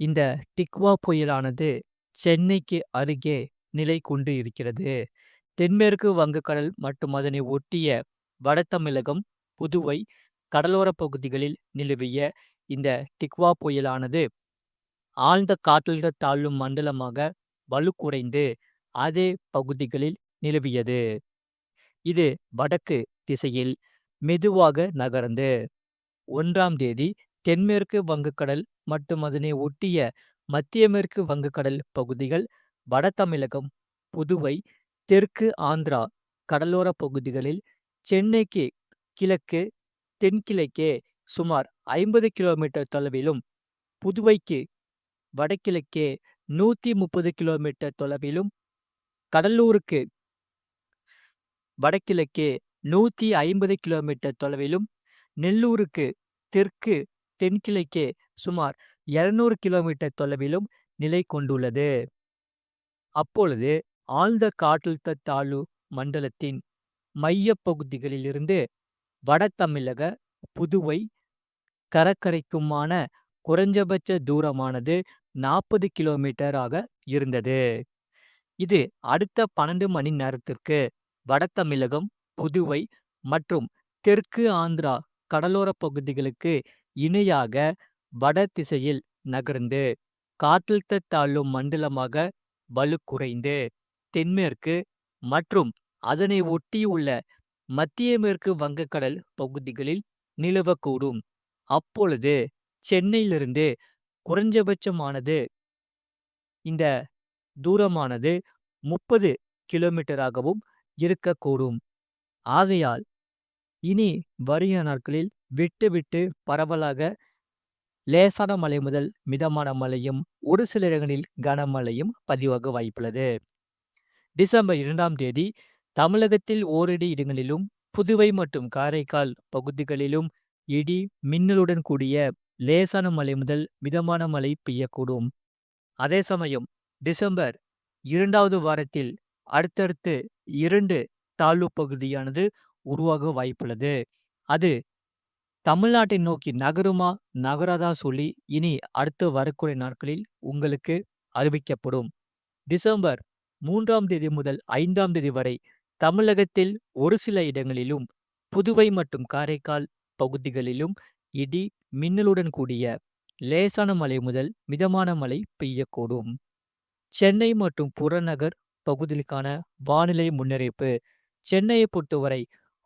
இந்த டிக்வா புயலானது சென்னைக்கு அருகே நிலை கொண்டு இருக்கிறது. தென்மேற்கு வங்கக்கடல் மற்றும் அதனை ஒட்டிய வட தமிழகம், புதுவை கடலோரப் பகுதிகளில் நிலவிய இந்த டிக்வா புயலானது ஆழ்ந்த காற்றழுத்த தாழ்வு மண்டலமாக வலுக்குறைந்து அதே பகுதிகளில் நிலவியது. இது வடக்கு திசையில் மெதுவாக நகர்ந்து ஒன்றாம் தேதி தென்மேற்கு வங்கக்கடல் மற்றும் அதனை ஒட்டிய மத்திய மேற்கு வங்கக்கடல் பகுதிகள், வட தமிழகம், புதுவை, தெற்கு ஆந்திரா கடலோரப் பகுதிகளில் சென்னைக்கு கிழக்கு, தென்கிழக்கே சுமார் ஐம்பது கிலோமீட்டர் தொலைவிலும், புதுவைக்கு வடகிழக்கே நூத்தி முப்பது கிலோமீட்டர் தொலைவிலும், கடலூருக்கு வடகிழக்கே நூத்தி ஐம்பது கிலோமீட்டர் தொலைவிலும், நெல்லூருக்கு தெற்கு, தென்கிழக்கே சுமார் இருநூறு கிலோமீட்டர் தொலைவிலும் நிலை கொண்டுள்ளது. அப்பொழுது ஆழ்ந்த காற்றழுத்த தாழ்வு மண்டலத்தின் மையப் பகுதிகளிலிருந்து வட தமிழக, புதுவை கடற்கரைக்குமான குறைஞ்சபட்ச தூரமானது நாற்பது கிலோமீட்டர் ஆக இருந்தது. இது அடுத்த பன்னெண்டு மணி நேரத்திற்கு வட தமிழகம், புதுவை மற்றும் தெற்கு ஆந்திரா கடலோரப் பகுதிகளுக்கு இணையாக வட திசையில் நகர்ந்து காற்றழுத்த தாழ்வு மண்டலமாக வலுக்குறைந்து தென்மேற்கு மற்றும் அதனை ஒட்டியுள்ள மத்திய மேற்கு வங்கக்கடல் பகுதிகளில் நிலவக்கூடும். அப்பொழுது சென்னையிலிருந்து குறைஞ்சபட்சமானது இந்த தூரமானது முப்பது கிலோமீட்டராகவும் இருக்கக்கூடும். ஆகையால் இனி வருகிற நாட்களில் விட்டு விட்டு பரவலாக லேசான மழை முதல் மிதமான மழையும், ஒரு சில இடங்களில் கனமழையும் பதிவாக வாய்ப்புள்ளது. டிசம்பர் இரண்டாம் தேதி தமிழகத்தில் ஓரிரு இடங்களிலும், புதுவை மற்றும் காரைக்கால் பகுதிகளிலும் இடி, மின்னலுடன் கூடிய லேசான மழை முதல் மிதமான மழை பெய்யக்கூடும். அதே சமயம் டிசம்பர் இரண்டாவது வாரத்தில் அடுத்தடுத்து இரண்டு தாழ்வு பகுதியானது உருவாக வாய்ப்புள்ளது. அது தமிழ்நாட்டை நோக்கி நகருமா, நகராதா சொல்லி இனி அடுத்து வரக்கூடிய நாட்களில் உங்களுக்கு அறிவிக்கப்படும். டிசம்பர் மூன்றாம் தேதி முதல் ஐந்தாம் தேதி வரை தமிழகத்தில் ஒரு சில இடங்களிலும், புதுவை மற்றும் காரைக்கால் பகுதிகளிலும் இடி, மின்னலுடன் கூடிய லேசான மழை முதல் மிதமான மழை பெய்யக்கூடும். சென்னை மற்றும் புறநகர் பகுதிகளுக்கான வானிலை முன்னறிவிப்பு சென்னையை பொறுத்தவரை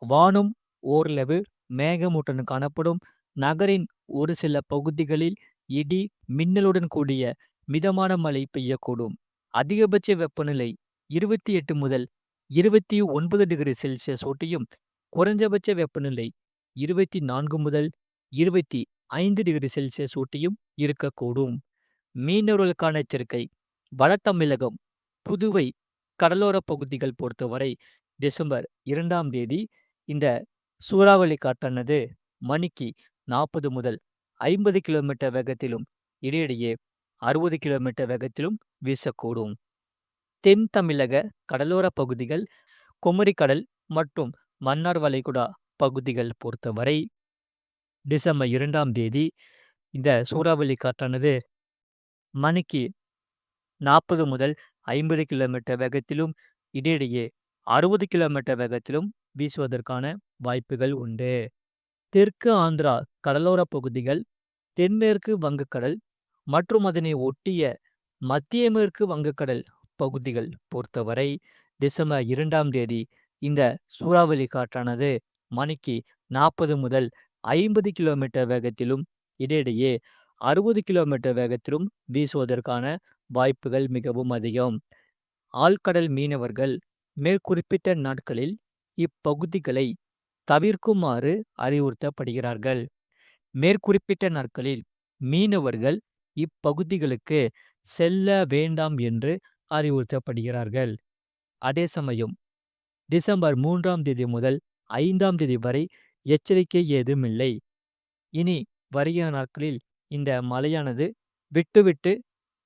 வானம் ஓரளவு மேகமூட்டத்துடன் காணப்படும். நகரின் ஒரு சில பகுதிகளில் இடி, மின்னலுடன் கூடிய மிதமான மழை பெய்யக்கூடும். அதிகபட்ச வெப்பநிலை இருபத்தி எட்டு முதல் இருபத்தி ஒன்பது டிகிரி செல்சியஸ் ஒட்டியும், குறைஞ்சபட்ச வெப்பநிலை இருபத்தி நான்கு முதல் இருபத்தி ஐந்து டிகிரி செல்சியஸ் ஒட்டியும் இருக்கக்கூடும். மீனவர்களுக்கான எச்சரிக்கை வட தமிழகம், புதுவை கடலோரப் பகுதிகள் பொறுத்தவரை டிசம்பர் இரண்டாம் தேதி இந்த சூறாவளி காற்றானது மணிக்கு நாற்பது முதல் ஐம்பது கிலோமீட்டர் வேகத்திலும், இடையிடையே அறுபது கிலோமீட்டர் வேகத்திலும் வீசக்கூடும். தென் தமிழக கடலோர பகுதிகள், குமரிக்கடல் மற்றும் மன்னார் வளைகுடா பகுதிகள் பொறுத்தவரை டிசம்பர் இரண்டாம் தேதி இந்த சூறாவளி காற்றானது மணிக்கு நாற்பது முதல் ஐம்பது கிலோமீட்டர் வேகத்திலும், இடையிடையே அறுபது கிலோமீட்டர் வேகத்திலும் வீசுவதற்கான வாய்ப்புகள் உண்டு. தெற்கு ஆந்திரா கடலோரப் பகுதிகள், தென்மேற்கு வங்கக்கடல் மற்றும் அதனை ஒட்டிய மத்திய மேற்கு வங்கக்கடல் பகுதிகள் பொறுத்தவரை டிசம்பர் இரண்டாம் தேதி இந்த சூறாவளி காற்றானது மணிக்கு நாற்பது முதல் ஐம்பது கிலோமீட்டர் வேகத்திலும், இடையிடையே அறுபது கிலோமீட்டர் வேகத்திலும் வீசுவதற்கான வாய்ப்புகள் மிகவும் அதிகம். ஆழ்கடல் மீனவர்கள் மேற்குறிப்பிட்ட நாட்களில் இப்பகுதிகளை தவிர்க்குமாறு அறிவுறுத்தப்படுகிறார்கள். மேற்குறிப்பிட்ட நாட்களில் மீனவர்கள் இப்பகுதிகளுக்கு செல்ல வேண்டாம் என்று அறிவுறுத்தப்படுகிறார்கள். அதே சமயம் டிசம்பர் மூன்றாம் தேதி முதல் ஐந்தாம் தேதி வரை எச்சரிக்கை ஏதுமில்லை. இனி வருகிற நாட்களில் இந்த மழையானது விட்டுவிட்டு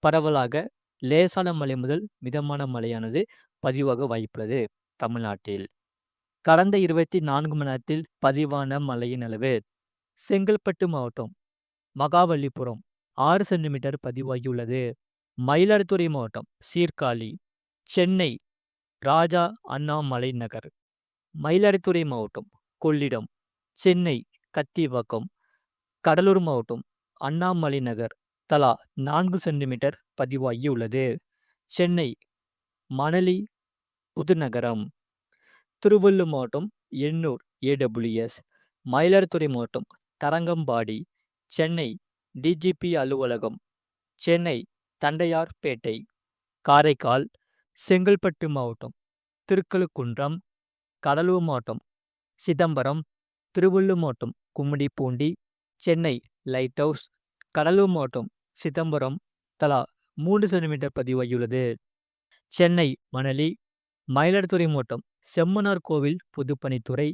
பரவலாக லேசான மழை முதல் மிதமான மழையானது பதிவாக வாய்ப்புள்ளது தமிழ்நாட்டில். கடந்த இருபத்தி நான்கு மணி நேரத்தில் பதிவான மழையின் அளவு செங்கல்பட்டு மாவட்டம், மகாபலிபுரம், ஆறு சென்டிமீட்டர் பதிவாகியுள்ளது. மயிலாடுதுறை மாவட்டம் சீர்காழி சென்னை ராஜா அண்ணாமலை நகர். மயிலாடுதுறை மாவட்டம் கொள்ளிடம் சென்னை கத்திவாக்கம். கடலூர் மாவட்டம் அண்ணாமலை நகர் தலா நான்கு சென்டிமீட்டர் பதிவாகியுள்ளது. சென்னை மணலி புதுநகரம். திருவள்ளூர் மாவட்டம் எண்ணூர் ஏடபிள்யூஎஸ் மயிலாடுதுறை மாவட்டம் தரங்கம்பாடி சென்னை டிஜிபி அலுவலகம் சென்னை தண்டையார்பேட்டை காரைக்கால் செங்கல்பட்டு மாவட்டம் திருக்கழுக்குன்றம் கடலூர் மாவட்டம் சிதம்பரம் திருவள்ளூர் மாவட்டம் கும்மிடிப்பூண்டி சென்னை லைட் ஹவுஸ் கடலூர் மாவட்டம் சிதம்பரம் தலா மூன்று சென்டிமீட்டர் பதிவாகியுள்ளது. சென்னை மணலி மயிலாடுதுறை மாவட்டம் செம்மனார் கோவில் புதுப்பணித்துறை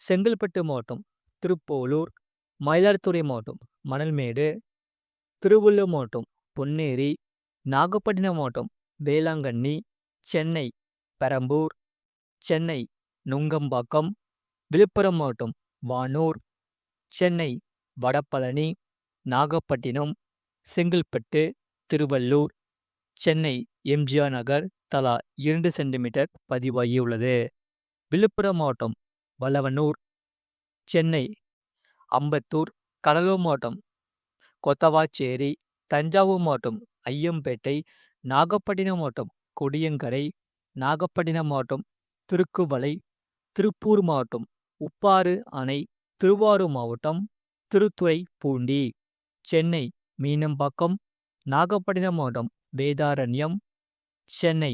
செங்கல்பட்டு மாவட்டம் திருப்போலூர் மயிலாடுதுறை மாவட்டம் மணல்மேடு திருவள்ளூர் மாவட்டம் பொன்னேரி நாகப்பட்டினம் மாவட்டம் வேளாங்கண்ணி சென்னை பெரம்பூர் சென்னை நுங்கம்பாக்கம் விழுப்புரம் மாவட்டம் வானூர் சென்னை வடபழனி நாகப்பட்டினம் செங்கல்பட்டு திருவள்ளூர் சென்னை எம்ஜிஆர் நகர் தலா இரண்டு சென்டிமீட்டர் பதிவாகியுள்ளது. விழுப்புரம் மாவட்டம் வல்லவனூர் சென்னை அம்பத்தூர் கடலூர் மாவட்டம் கொத்தவாச்சேரி தஞ்சாவூர் மாவட்டம் ஐயம்பேட்டை நாகப்பட்டினம் மாவட்டம் கொடியங்கரை நாகப்பட்டினம் மாவட்டம் திருக்குவளை திருப்பூர் மாவட்டம் உப்பாறு அணை திருவாரூர் மாவட்டம் திருத்துறை பூண்டி சென்னை மீனம்பாக்கம் நாகப்பட்டினம் மாவட்டம் வேதாரண்யம் சென்னை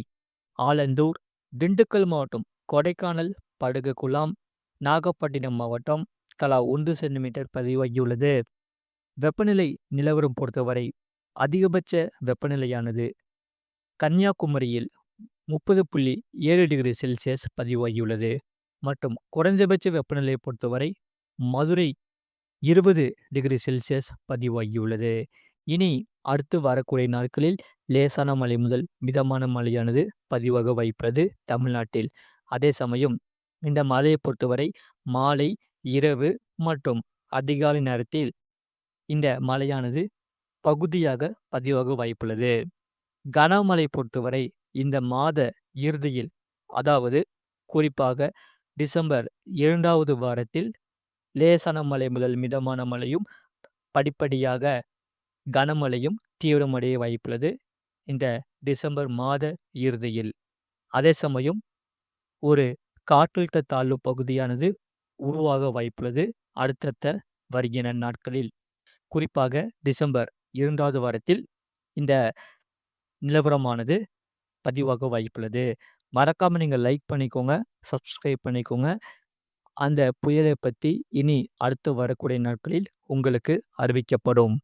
ஆலந்தூர் திண்டுக்கல் மாவட்டம் கொடைக்கானல் படகுகுலாம் நாகப்பட்டினம் மாவட்டம் தலா ஒன்று சென்டிமீட்டர் பதிவாகியுள்ளது. வெப்பநிலை நிலவரம் பொறுத்தவரை அதிகபட்ச வெப்பநிலையானது கன்னியாகுமரியில் முப்பது புள்ளி ஏழு டிகிரி செல்சியஸ் பதிவாகியுள்ளது மற்றும் குறைஞ்சபட்ச வெப்பநிலையை பொறுத்தவரை மதுரை இருபது டிகிரி செல்சியஸ் பதிவாகியுள்ளது. இனி அடுத்து வரக்கூடிய நாட்களில் லேசான மழை முதல் மிதமான மழையானது பதிவாக வைப்பது தமிழ்நாட்டில். அதே சமயம் இந்த மழையை பொறுத்தவரை மாலை இரவு மற்றும் அதிகாலை நேரத்தில் இந்த மழையானது பகுதியாக பதிவாக வாய்ப்புள்ளது. கனமழை பொறுத்தவரை இந்த மாத இறுதியில் அதாவது குறிப்பாக டிசம்பர் இரண்டாவது வாரத்தில் லேசான மழை முதல் மிதமான மழையும் படிப்படியாக கனமழையும் தீவிரமடைய வாய்ப்புள்ளது. இந்த டிசம்பர் மாத இறுதியில் அதே சமயம் ஒரு காற்றழுத்த தாழ்வு பகுதியானது உருவாக வாய்ப்புள்ளது. அடுத்தடுத்த வருகிற நாட்களில் குறிப்பாக டிசம்பர் இரண்டாவது வாரத்தில் இந்த நிலவரமானது பதிவாக வாய்ப்புள்ளது. மறக்காமல் நீங்கள் லைக் பண்ணிக்கோங்க சப்ஸ்கிரைப் பண்ணிக்கோங்க. அந்த புயலை பற்றி இனி அடுத்து வரக்கூடிய நாட்களில் உங்களுக்கு அறிவிக்கப்படும்.